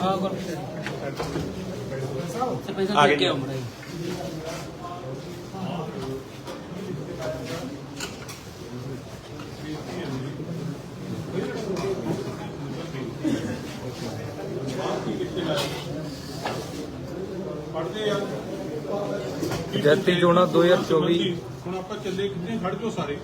Ah, agora, você pensa no que ਪੰਚਾਇਤੀ ਚੋਣਾਂ 2024 ਹੁਣ ਆਪਾਂ ਚੱਲੇ ਕਿੱਥੇ ਖੜ ਜੋ ਸਾਰੇ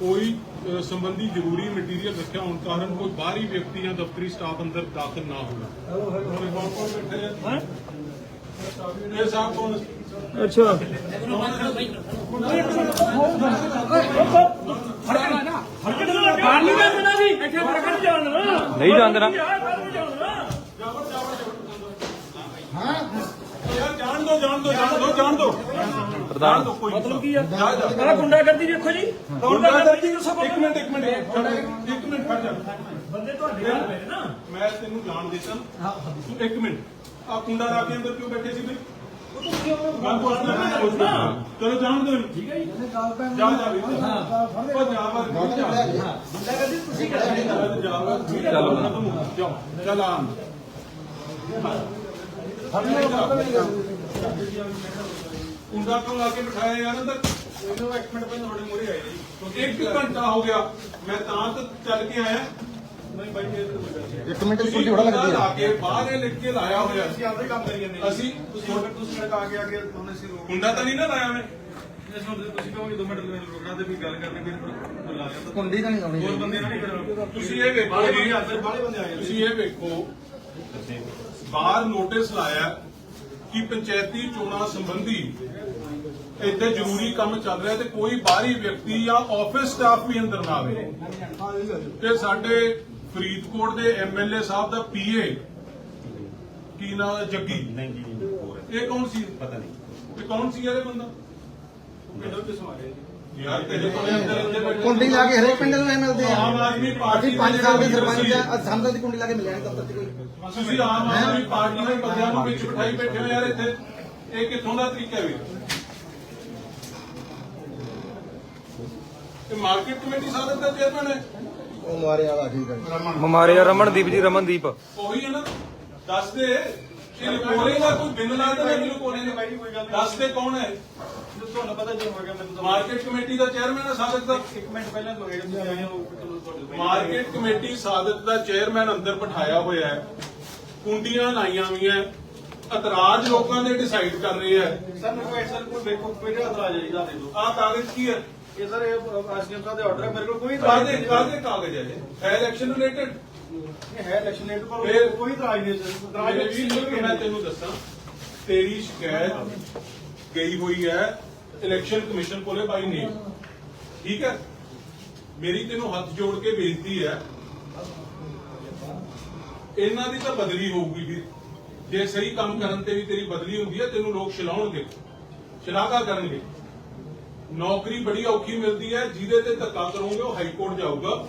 ਕੋਈ ਸੰਬੰਧੀ ਜ਼ਰੂਰੀ ਮਟੀਰੀਅਲ ਰੱਖਿਆ ਹੋਣ ਕਾਰਨ ਕੋਈ ਬਾਹਰੀ ਵਿਅਕਤੀ ਜਾਂ ਦਫ਼ਤਰੀ ਸਟਾਫ ਅੰਦਰ ਦਾਖਲ ਨਾ ਹੋਣਾ ਹੈਲੋ ਹੈਲੋ ਕੌਣ ਕੌਣ ਬੈਠੇ ਆ ਇਹ ਸਾਹਿਬ ਕੌਣ ਅੱਛਾ ਨਹੀਂ ਜਾਂਦੇ ਨਾ ਯਾਰ ਜਾਣ ਦੋ ਜਾਣ ਦੋ ਜਾਣ ਦੋ ਜਾਣ ਦੋ ਪ੍ਰਧਾਨ ਮਤਲਬ ਕੀ ਆ ਜਾ ਜਾ ਆਹ ਗੁੰਡਾਗਰਦੀ ਵੇਖੋ ਜੀ ਦਾ ਕਰਦੀ ਦੱਸੋ ਇੱਕ ਮਿੰਟ ਇੱਕ ਮਿੰਟ ਇੱਕ ਮਿੰਟ ਖੜ ਜਾ ਬੰਦੇ ਤੁਹਾਡੇ ਨਾਲ ਪਏ ਨੇ ਨਾ ਮੈਂ ਤੈਨੂੰ ਜਾਣ ਦਿੱਤਾ ਤੂੰ ਇੱਕ ਮਿੰਟ ਆ ਕੁੰਡਾ ਲਾ ਕੇ ਅੰਦਰ ਕਿਉਂ ਬੈਠੇ ਸੀ ਬਈ ਚਲੋ ਜਾਣ ਦੋ ਠੀਕ ਹੈ ਜੀ ਜਾ ਜਾ ਵੀ ਉਹ ਜਾ ਬਸ ਜਾ ਗੁੰਡਾਗਰਦੀ ਤੁਸੀਂ ਕਰਦੇ ਜਾ ਚਲੋ ਜਾਓ ਚਲ ਆ ਕੁੰਡਾ ਕਿਉਂ ਲਾ ਕੇ ਬਿਠਾਇਆ ਯਾਰ ਅੰਦਰ। ਇਹਨੂੰ ਇੱਕ ਮਿੰਟ ਪਹਿਲਾਂ ਤੁਹਾਡੇ ਮੂਹਰੇ ਆਏ ਜੀ। ਇੱਕ ਘੰਟਾ ਹੋ ਗਿਆ। ਮੈਂ ਤਾਂ ਤਾਂ ਚੱਲ ਕੇ ਆਇਆ। ਨਹੀਂ ਬਾਈ ਇਹ ਇੱਕ ਮਿੰਟ ਤੁਸੀਂ ਸੁਣਦੀ ਬੜਾ ਕੁੰਡਾ ਲੱਗਦੀ ਲਾ ਆ ਕੇ ਬਾਹਰ ਇਹ ਲਿਖ ਕੇ ਲਾਇਆ ਹੋਇਆ। ਅਸੀਂ ਆਪਦੇ ਕੰਮ ਕਰੀ ਜਾਂਦੇ ਅਸੀਂ ਤੁਸੀਂ ਹੁਣ ਤੁਸੀਂ ਆ ਕੇ ਆ ਕੇ ਉਹਨੇ ਸੀ ਰੋਕ ਕੁੰਡਾ ਤਾਂ ਨਹੀਂ ਨਾ ਲਾਇਆ ਮੈਂ। ਇਸ ਨੂੰ ਤੁਸੀਂ ਕਹੋਗੇ 2 ਮਿੰਟ ਰੁਕਣਾ ਤੇ ਵੀ ਗੱਲ ਕਰਨੀ ਫਿਰ ਬੁਲਾ ਲਿਆ ਤਾਂ ਕੁੰਡੀ ਤਾਂ ਨਹੀਂ ਲਾਉਣੀ ਹੋਰ ਬੰਦੇ ਨਾਲ ਨਹੀਂ ਤੁਸੀਂ ਇਹ ਵੇਖੋ ਬਾਹਲੇ ਜੀ। ਬੰਦੇ ਆ ਬਾਹਲੇ ਬੰਦੇ ਆਏ ਤੁਸੀਂ ਇਹ ਵੇਖੋ। ਬਾਹਰ ਨੋਟਿਸ ਲਾਇਆ। ਕਿ ਪੰਚਾਇਤੀ ਚੋਣਾਂ ਸੰਬੰਧੀ ਇੱਥੇ ਜ਼ਰੂਰੀ ਕੰਮ ਚੱਲ ਰਿਹਾ ਤੇ ਕੋਈ ਬਾਹਰੀ ਵਿਅਕਤੀ ਜਾਂ ਆਫਿਸ ਸਟਾਫ ਵੀ ਅੰਦਰ ਨਾ ਆਵੇ। ਤੇ ਸਾਡੇ ਫਰੀਦਕੋਟ ਦੇ ਐਮਐਲਏ ਸਾਹਿਬ ਦਾ ਪੀਏ ਕੀ ਨਾਮ ਹੈ? ਜੱਗੀ। ਨਹੀਂ ਜੀ। ਇਹ ਕੌਣ ਸੀ? ਪਤਾ ਨਹੀਂ। ਇਹ ਕੌਣ ਸੀ ਇਹ ਬੰਦਾ? ਪਿੰਡੋਂ ਕਿਸ ਮਾਰੇ ਯਾਰ ਤੇਰੇ ਕੋਲ ਅੰਦਰ ਅੰਦਰ ਬੈਠੇ ਕੁੰਡੀ ਲਾ ਕੇ ਹਰੇਕ ਪਿੰਡ ਨੂੰ ਇਹ ਮਿਲਦੇ ਆ। ਆਮ ਆਦਮੀ ਪਾਰਟੀ ਅਸੀਂ 5 ਸਾਲ ਦੇ ਸਰਪੰਚ ਆ ਅੱਜ ਸਾਨੂੰ ਤਾਂ ਦੀ ਕੁੰਡੀ ਲਾ ਕੇ ਮਿਲਿਆ ਨਹੀਂ ਦਫ਼ਤਰ 'ਚ ਕੋਈ। ਤੁਸੀਂ ਆਮ ਆਦਮੀ ਪਾਰਟੀ ਦੇ ਬੰਦਿਆਂ ਨੂੰ ਵਿੱਚ ਬਿਠਾਈ ਬੈਠੇ ਹੋ ਯਾਰ ਇੱਥੇ। ਇਹ ਕਿੱਥੋਂ ਦਾ ਤਰੀਕਾ ਵੀ? ਇਹ ਮਾਰਕੀਟ ਕਮੇਟੀ ਸਾਧਕ ਦਾ ਚੇਅਰਮੈਨ ਹੈ ਉਹ ਮਾਰੇ ਵਾਲਾ ਠੀਕ ਹੈ ਹਮਾਰੇ ਰਮਨਦੀਪ ਜੀ ਰਮਨਦੀਪ। ਉਹੀ ਹੈ ਨਾ। ਦੱਸ ਦੇ। ਇਹ ਕੋਲੇ ਦਾ ਕੋਈ ਬਿੰਦ ਲਾ ਦੇ ਮੈਨੂੰ ਕੋਲੇ ਨੇ ਬਾਈ ਕੋਈ ਗੱਲ ਦੱਸ ਦੇ ਕੌਣ ਹੈ? ਤੁਹਾਨੂੰ ਪਤਾ ਜੋ ਹੋ ਗਿਆ ਮੈਨੂੰ ਤਾਂ ਮਾਰਕੀਟ ਕਮੇਟੀ ਦਾ ਚੇਅਰਮੈਨ ਹੈ ਸਾਧਕ ਦਾ? ਇੱਕ ਮਿੰਟ ਪਹਿਲਾਂ ਹੋ ਗਿਆ ਤੁਸੀਂ ਆਏ ਹੋ ਤੁਹਾਨੂੰ ਮਾਰਕੀਟ ਕਮੇਟੀ ਸਾਧਕ ਦਾ ਚੇਅਰਮੈਨ ਅੰਦਰ ਬਿਠਾਇਆ ਹੋਇਆ ਹੈ। ਕੁੰਡੀਆਂ ਲਾਈਆਂ ਹੋਈਆਂ ਇਤਰਾਜ਼ ਲੋਕਾਂ ਦੇ ਡਿਸਾਈਡ ਕਰ ਰਹੇ ਹੈ। ਸਰ ਮੈਨੂੰ ਕੋਈ ਸਰ ਕੋਈ ਵੇਖੋ ਕੋਈ ਇਤਰਾਜ਼ ਹੈ ਜੀ ਦਾ ਦੇ ਦਿਓ। ਆਹ ਕਾਗਜ਼ ਕੀ ਹੈ? ਇਹ ਸਰ ਇਹ ਆਸਕੀਮ ਸਾਹਿਬ ਦੇ ਆਰਡਰ ਹੈ ਮੇਰੇ ਕੋਲ ਕੋਈ ਨਹੀਂ ਕਾਹਦੇ ਕਾਗਜ਼ ਹੈ ਇਹ? ਇਲੈਕਸ਼ਨ ਰਿਲੇਟਡ ਹੈ ਇਲੈਕਸ਼ਨ ਲੇਟ ਪਰ ਕੋਈ ਇਤਰਾਜ਼ ਨਹੀਂ ਸਰ ਇਤਰਾਜ਼ ਮੇਰੇ ਵੀਰ ਨੂੰ ਮੈਂ ਤੈਨੂੰ ਦੱਸਾਂ ਤੇਰੀ ਸ਼ਿਕਾਇਤ ਗਈ ਹੋਈ ਹੈ ਇਲੈਕਸ਼ਨ ਕਮਿਸ਼ਨ ਕੋਲੇ ਬਾਈ ਨੇ ਠੀਕ ਹੈ? ਮੇਰੀ ਤੈਨੂੰ ਹੱਥ ਜੋੜ ਕੇ ਬੇਨਤੀ ਹੈ ਇਹਨਾਂ ਦੀ ਤਾਂ ਬਦਲੀ ਹੋਊਗੀ ਵੀ। ਜੇ ਸਹੀ ਕੰਮ ਕਰਨ ਤੇ ਵੀ ਤੇਰੀ ਬਦਲੀ ਹੁੰਦੀ ਹੈ ਤੈਨੂੰ ਲੋਕ ਛਲਾਉਣਗੇ ਸ਼ਲਾਘਾ ਕਰਨਗੇ। ਨੌਕਰੀ ਬੜੀ ਔਖੀ ਮਿਲਦੀ ਹੈ ਜਿਹਦੇ ਤੇ ਧੱਕਾ ਕਰੋਗੇ ਉਹ ਹਾਈ ਕੋਰਟ ਜਾਊਗਾ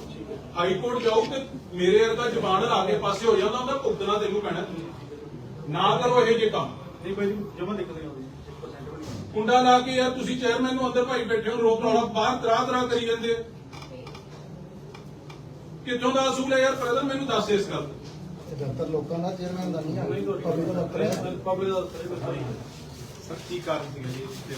ਹਾਈ ਕੋਰਟ ਜਾਊ ਤੇ ਮੇਰੇ ਵਰਗਾ ਜ਼ਬਾਨ ਲਾ ਕੇ ਪਾਸੇ ਹੋ ਜਾਂਦਾ ਉਹਦਾ ਭੁਗਤਣਾ ਤੈਨੂੰ ਪੈਣਾ ਨਾ ਕਰੋ ਇਹ ਜੇ ਕੰਮ ਨਹੀਂ ਬਾਈ ਜੀ ਜਮਾ ਦਿੱਕਤ ਨਹੀਂ ਆਉਂਦੀ ਕੁੰਡਾ ਲਾ ਕੇ ਯਾਰ ਤੁਸੀਂ ਚੇਅਰਮੈਨ ਨੂੰ ਅੰਦਰ ਭਾਈ ਬੈਠੇ ਹੋ ਰੋਕ ਰੌਲਾ ਬਾਹਰ ਤਰਾ ਤਰਾ ਕਰੀ ਜਾਂਦੇ ਆ। ਕਿੱਥੋਂ ਦਾ ਅਸੂਲ ਹੈ ਯਾਰ ਪਹਿਲਾਂ ਮੈਨੂੰ ਦੱਸ ਇਸ ਗੱਲ ਦਾ। ਦਫ਼ਤਰ ਲੋਕਾਂ ਦਾ ਚੇਅਰਮੈਨ ਦਾ ਨਹੀਂ ਆ ਪਬਲਿਕ ਦਾ ਪਬਲਿਕ ਦਾ ਸਰ ਕੀ ਕਾਰਨ ਸੀ ਜੀ ਮੁੰਡੇ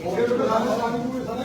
ਉਹ ਕਿਹੜਾ ਨਾਮ ਹੈ ਸਾਨੂੰ ਕੋਈ ਸਾਰਾ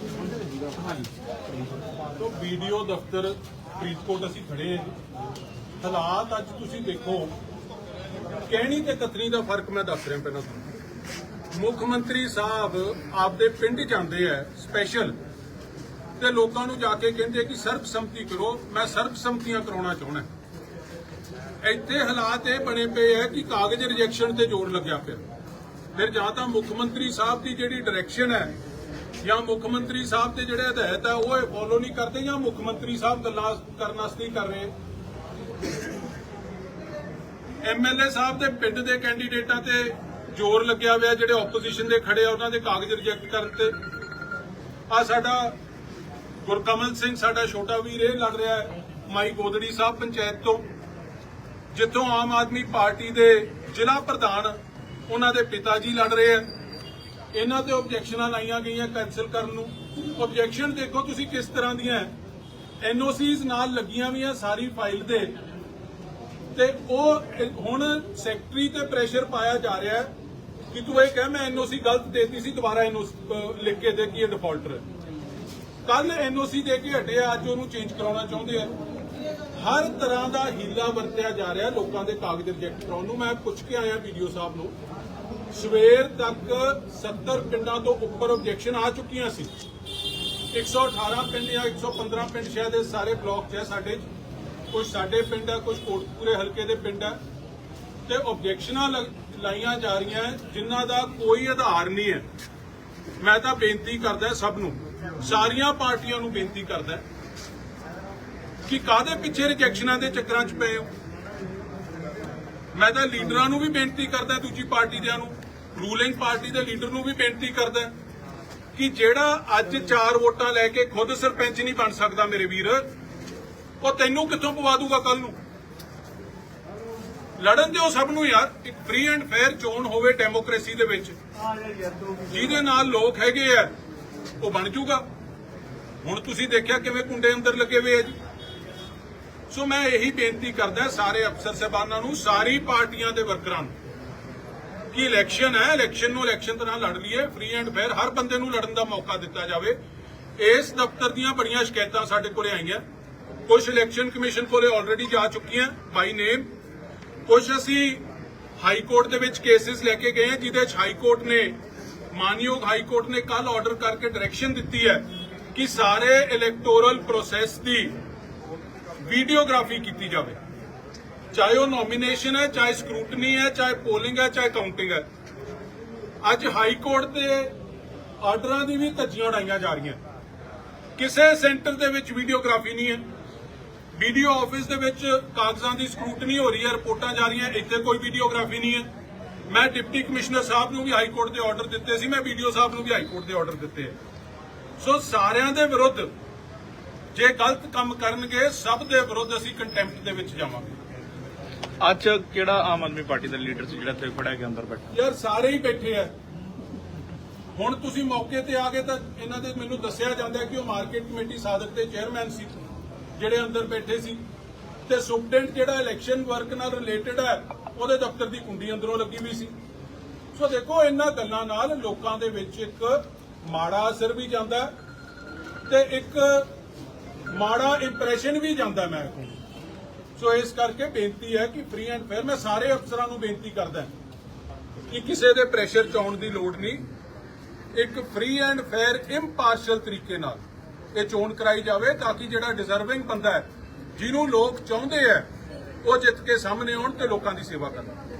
ਤੋਂ ਵੀਡੀਓ ਦਫ਼ਤਰ ਫਰੀਦਕੋਟ ਅਸੀਂ ਖੜੇ ਹਾਂ ਹਾਲਾਤ ਅੱਜ ਤੁਸੀਂ ਦੇਖੋ, ਕਹਿਣੀ ਤੇ ਕਤਨੀ ਦਾ ਫ਼ਰਕ ਮੈਂ ਦੱਸ ਰਿਹਾ ਪਹਿਲਾਂ ਤੁਹਾਨੂੰ। ਮੁੱਖ ਮੰਤਰੀ ਸਾਹਿਬ ਆਪਦੇ ਪਿੰਡ ਜਾਂਦੇ ਆ ਸਪੈਸ਼ਲ ਤੇ ਲੋਕਾਂ ਨੂੰ ਜਾ ਕੇ ਕਹਿੰਦੇ ਕਿ ਸਰਬਸੰਮਤੀ ਕਰੋ, ਮੈਂ ਸਰਬਸੰਮਤੀਆਂ ਕਰਾਉਣਾ ਚਾਹੁੰਦਾ। ਇੱਥੇ ਹਾਲਾਤ ਇਹ ਬਣੇ ਪਏ ਆ ਕਿ ਕਾਗਜ਼ ਰਿਜੈਕਸ਼ਨ ਤੇ ਜ਼ੋਰ ਲੱਗਿਆ ਪਿਆ। ਫਿਰ ਜਾਂ ਤਾਂ ਮੁੱਖ ਮੰਤਰੀ ਸਾਹਿਬ ਦੀ ਜਿਹੜੀ ਡਾਇਰੈਕਸ਼ਨ ਹੈ ਜਾਂ ਮੁੱਖ ਮੰਤਰੀ ਸਾਹਿਬ ਦੇ ਜਿਹੜੇ ਹਦਾਇਤ ਹੈ ਉਹ ਇਹ ਫੋਲੋ ਨਹੀਂ ਕਰਦੇ ਜਾਂ ਮੁੱਖ ਮੰਤਰੀ ਸਾਹਿਬ ਗੱਲਾਂ ਕਰਨ ਵਾਸਤੇ ਹੀ ਕਰ ਰਹੇ ਐਮਐਲਏ ਸਾਹਿਬ ਦੇ ਪਿੰਡ ਦੇ ਕੈਂਡੀਡੇਟਾਂ ਤੇ ਜ਼ੋਰ ਲੱਗਿਆ ਹੋਇਆ, ਜਿਹੜੇ ਆਪੋਜੀਸ਼ਨ ਦੇ ਖੜੇ ਆ, ਉਹਨਾਂ ਦੇ ਕਾਗਜ਼ ਰਿਜੈਕਟ ਕਰਨ ਤੇ। ਆ ਸਾਡਾ ਗੁਰਕਮਲ ਸਿੰਘ, ਸਾਡਾ ਛੋਟਾ ਵੀਰ, ਇਹ ਲੜ ਰਿਹਾ ਹੈ ਮਾਈ ਗੋਦੜੀ ਸਾਹਿਬ ਪੰਚਾਇਤ ਤੋਂ, ਜਿੱਥੋਂ ਆਮ ਆਦਮੀ ਪਾਰਟੀ ਦੇ ਜ਼ਿਲ੍ਹਾ ਪ੍ਰਧਾਨ ਉਹਨਾਂ ਦੇ ਪਿਤਾ ਜੀ ਲੜ ਰਹੇ ਆ। ਇਹਨਾਂ ਤੇ ਆਬਜੈਕਸ਼ਨਾਂ ਲਾਈਆਂ ਗਈਆਂ ਕੈਨਸਲ ਕਰਨ ਨੂੰ। ਆਬਜੈਕਸ਼ਨ ਦੇਖੋ ਤੁਸੀਂ ਕਿਸ ਤਰ੍ਹਾਂ ਦੀਆਂ ਐਨਓਸੀਜ਼ ਨਾਲ ਲੱਗੀਆਂ ਵੀਆਂ ਸਾਰੀ ਫਾਈਲ ਦੇ। ਤੇ ਉਹ ਹੁਣ ਸੈਕਟਰੀ ਤੇ ਪ੍ਰੈਸ਼ਰ ਪਾਇਆ ਜਾ ਰਿਹਾ ਹੈ ਕਿ ਤੂੰ ਇਹ ਕਹਿ ਮੈਂ ਐਨਓਸੀ ਗਲਤ ਦੇਤੀ ਸੀ ਦੁਬਾਰਾ ਐਨਓਸੀ ਲਿਖ ਕੇ ਦੇ ਕਿ ਇਹ ਡਿਫਾਲਟਰ ਹੈ। ਕੱਲ ਐਨਓਸੀ ਦੇ ਕੇ ਹਟੇ ਆ, ਅੱਜ ਉਹਨੂੰ ਚੇਂਜ ਕਰਾਉਣਾ ਚਾਹੁੰਦੇ ਆ। ਹਰ ਤਰ੍ਹਾਂ ਦਾ ਹੀਲਾ ਵਰਤਿਆ ਜਾ ਰਿਹਾ ਲੋਕਾਂ ਦੇ ਕਾਗਜ਼ ਰਿਜੈਕਟ ਕਰਾਉਣ ਨੂੰ। ਮੈਂ ਪੁੱਛ ਕੇ ਆਇਆ ਵੀਡੀਓ ਸਾਹਿਬ ਨੂੰ। ਸਵੇਰ ਤੱਕ 70 ਪਿੰਡਾਂ ਤੋਂ ਉੱਪਰ ਆਬਜੈਕਸ਼ਨ ਆ ਚੁੱਕੀਆਂ ਸੀ। 118 ਪਿੰਡ ਜਾਂ 115 ਪਿੰਡ ਸ਼ਾਇਦ ਇਹ ਸਾਰੇ ਬਲਾਕ 'ਚ ਹੈ ਸਾਡੇ 'ਚ। ਕੁਝ ਸਾਡੇ ਪਿੰਡ ਹੈ ਕੁਝ ਕੋਟਪੂਰੇ ਹਲਕੇ ਦੇ ਪਿੰਡ ਹੈ। ਤੇ ਆਬਜੈਕਸ਼ਨਾਂ ਲਾਈਆਂ ਜਾ ਰਹੀਆਂ ਹੈ, ਜਿਨ੍ਹਾਂ ਦਾ ਕੋਈ ਆਧਾਰ ਨਹੀਂ ਹੈ। ਮੈਂ ਤਾਂ ਬੇਨਤੀ ਕਰਦਾ ਸਭ ਨੂੰ ਸਾਰੀਆਂ ਪਾਰਟੀਆਂ ਨੂੰ ਬੇਨਤੀ ਕਰਦਾ ਕਿ ਕਾਦੇ ਪਿੱਛੇ ਰਿਜੈਕਸ਼ਨਾਂ ਦੇ ਚੱਕਰਾਂ 'ਚ ਪਏ ਹੋ? ਮੈਂ ਤਾਂ ਲੀਡਰਾਂ ਨੂੰ ਵੀ ਬੇਨਤੀ ਕਰਦਾ ਦੂਜੀ ਪਾਰਟੀ ਦਿਆਂ ਨੂੰ। ਰੂਲਿੰਗ ਪਾਰਟੀ ਦੇ ਲੀਡਰ ਨੂੰ ਵੀ ਬੇਨਤੀ ਕਰਦਾ ਕਿ ਜਿਹੜਾ ਅੱਜ ਚਾਰ ਵੋਟਾਂ ਲੈ ਕੇ ਖੁਦ ਸਰਪੰਚ ਨਹੀਂ ਬਣ ਸਕਦਾ ਮੇਰੇ ਵੀਰ, ਉਹ ਤੈਨੂੰ ਕਿੱਥੋਂ ਪਵਾ ਦੂਗਾ ਕੱਲ ਨੂੰ? ਲੜਨ ਦਿਓ ਸਭ ਨੂੰ ਯਾਰ, ਇੱਕ ਫ੍ਰੀ ਐਂਡ ਫੇਅਰ ਚੋਣ ਹੋਵੇ ਡੈਮੋਕ੍ਰੇਸੀ ਦੇ ਵਿੱਚ। ਜਿਹਦੇ ਨਾਲ ਲੋਕ ਹੈਗੇ ਆ, ਉਹ ਬਣ ਜੂਗਾ। ਹੁਣ ਤੁਸੀਂ ਦੇਖਿਆ ਕਿਵੇਂ ਕੁੰਡੇ ਅੰਦਰ ਲੱਗੇ ਹੋਏ ਆ ਜੀ। ਸੋ ਮੈਂ ਇਹੀ ਬੇਨਤੀ ਕਰਦਾ ਸਾਰੇ ਅਫਸਰ ਸਾਹਿਬਾਨਾਂ ਨੂੰ, ਸਾਰੀ ਪਾਰਟੀਆਂ ਦੇ ਵਰਕਰਾਂ ਨੂੰ ਕਿ ਇਲੈਕਸ਼ਨ ਹੈ? ਇਲੈਕਸ਼ਨ ਨੂੰ ਇਲੈਕਸ਼ਨ ਤਰ੍ਹਾਂ ਲੜ ਲਈਏ ਫ੍ਰੀ ਐਂਡ ਫੇਅਰ ਹਰ ਬੰਦੇ ਨੂੰ ਲੜਨ ਦਾ ਮੌਕਾ ਦਿੱਤਾ ਜਾਵੇ। ਇਸ ਦਫ਼ਤਰ ਦੀਆਂ ਬੜੀਆਂ ਸ਼ਿਕਾਇਤਾਂ ਸਾਡੇ ਕੋਲੇ ਆਈਆਂ। ਕੁਝ ਇਲੈਕਸ਼ਨ ਕਮਿਸ਼ਨ ਕੋਲੇ ਆਲਰੇਡੀ ਜਾ ਚੁੱਕੀਆਂ ਬਾਈ ਨੇਮ ਕੁਝ ਅਸੀਂ ਹਾਈ ਕੋਰਟ ਦੇ ਵਿੱਚ ਕੇਸਿਸ ਲੈ ਕੇ ਗਏ ਹਾਂ, ਜਿਹਦੇ ਚ ਹਾਈ ਕੋਰਟ ਨੇ, ਮਾਨਯੋਗ ਹਾਈ ਕੋਰਟ ਨੇ ਕੱਲ ਆਰਡਰ ਕਰਕੇ ਡਾਇਰੈਕਸ਼ਨ ਦਿੱਤੀ ਹੈ ਕਿ ਸਾਰੇ ਇਲੈਕਟੋਰਲ ਪ੍ਰੋਸੈਸ ਦੀ ਵੀਡੀਓਗ੍ਰਾਫੀ ਕੀਤੀ ਜਾਵੇ। ਚਾਹੇ ਉਹ ਨੋਮੀਨੇਸ਼ਨ ਹੈ, ਚਾਹੇ ਸਕਰੂਟਨੀ ਹੈ, ਚਾਹੇ ਪੋਲਿੰਗ ਹੈ, ਚਾਹੇ ਕਾਊਂਟਿੰਗ ਹੈ। ਅੱਜ ਹਾਈ ਕੋਰਟ ਦੇ ਆਰਡਰਾਂ ਦੀ ਵੀ ਧੱਜੀਆਂ ਉਡਾਈਆਂ ਜਾ ਰਹੀਆਂ। ਕਿਸੇ ਸੈਂਟਰ ਦੇ ਵਿੱਚ ਵੀਡੀਓਗ੍ਰਾਫੀ ਨਹੀਂ ਹੈ। ਵੀਡੀਓ ਆਫਿਸ ਦੇ ਵਿੱਚ ਕਾਗਜ਼ਾਂ ਦੀ ਸਕਰੂਟਨੀ ਹੋ ਰਹੀ ਹੈ, ਰਿਪੋਰਟਾਂ ਜਾ ਰਹੀਆਂ, ਇੱਥੇ ਕੋਈ ਵੀਡੀਓਗ੍ਰਾਫੀ ਨਹੀਂ ਹੈ। ਮੈਂ ਡਿਪਟੀ ਕਮਿਸ਼ਨਰ ਸਾਹਿਬ ਨੂੰ ਵੀ ਹਾਈ ਕੋਰਟ ਦੇ ਆਰਡਰ ਦਿੱਤੇ ਸੀ, ਮੈਂ ਵੀਡੀਓ ਸਾਹਿਬ ਨੂੰ ਵੀ ਹਾਈ ਕੋਰਟ ਦੇ ਆਰਡਰ ਦਿੱਤੇ ਹੈ। ਸੋ ਸਾਰਿਆਂ ਦੇ ਵਿਰੁੱਧ ਜੇ ਗਲਤ ਕੰਮ ਕਰਨਗੇ, ਸਭ ਦੇ ਵਿਰੁੱਧ ਅਸੀਂ ਕੰਟੈਂਪਟ ਦੇ ਵਿੱਚ ਜਾਵਾਂਗੇ। ਅੱਜ ਕਿਹੜਾ ਆਮ ਆਦਮੀ ਪਾਰਟੀ ਦਾ ਲੀਡਰ ਸੀ ਜਿਹੜਾ ਇੱਥੇ ਖੜਾ ਕੇ ਅੰਦਰ ਬੈਠਾ? ਯਾਰ ਸਾਰੇ ਹੀ ਬੈਠੇ ਆ। ਹੁਣ ਤੁਸੀਂ ਮੌਕੇ ਤੇ ਆ ਗਏ ਤਾਂ ਇਹਨਾਂ ਦੇ ਮੈਨੂੰ ਦੱਸਿਆ ਜਾਂਦਾ ਕਿ ਉਹ ਮਾਰਕੀਟ ਕਮੇਟੀ ਸਾਧਕ ਦੇ ਚੇਅਰਮੈਨ ਸੀ, ਜਿਹੜੇ ਅੰਦਰ ਬੈਠੇ ਸੀ। ਤੇ ਸੁਪਰਡੈਂਟ ਜਿਹੜਾ ਇਲੈਕਸ਼ਨ ਵਰਕ ਨਾਲ ਰਿਲੇਟਡ ਹੈ, ਉਹਦੇ ਦਫ਼ਤਰ ਦੀ ਕੁੰਡੀ ਅੰਦਰੋਂ ਲੱਗੀ ਵੀ ਸੀ। ਸੋ ਦੇਖੋ, ਇਹਨਾਂ ਗੱਲਾਂ ਨਾਲ ਲੋਕਾਂ ਦੇ ਵਿੱਚ ਇੱਕ ਮਾੜਾ ਅਸਰ ਵੀ ਜਾਂਦਾ ਤੇ ਇੱਕ ਮਾੜਾ ਇੰਪ੍ਰੈਸ਼ਨ ਵੀ ਜਾਂਦਾ ਮੈਂ ਕਹੂੰ। ਸੋ ਇਸ ਕਰਕੇ ਬੇਨਤੀ ਹੈ ਕਿ ਫ੍ਰੀ ਐਂਡ ਫੇਅਰ ਮੈਂ ਸਾਰੇ ਅਫਸਰਾਂ ਨੂੰ ਬੇਨਤੀ ਕਰਦਾ ਕਿ ਕਿਸੇ ਦੇ ਪ੍ਰੈਸ਼ਰ ਚ ਆਉਣ ਦੀ ਲੋੜ ਨਹੀਂ। ਇੱਕ ਫ੍ਰੀ ਐਂਡ ਫੇਅਰ ਇੰਪਾਰਸ਼ਲ ਤਰੀਕੇ ਨਾਲ ਇਹ ਚੋਣ ਕਰਾਈ ਜਾਵੇ ਤਾਂ ਕਿ ਜਿਹੜਾ ਡਿਜ਼ਰਵਿੰਗ ਬੰਦਾ ਹੈ, ਜਿਹਨੂੰ ਲੋਕ ਚਾਹੁੰਦੇ ਆ ਉਹ ਜਿੱਤ ਕੇ ਸਾਹਮਣੇ ਆਉਣ ਤੇ ਲੋਕਾਂ ਦੀ ਸੇਵਾ ਕਰਨ।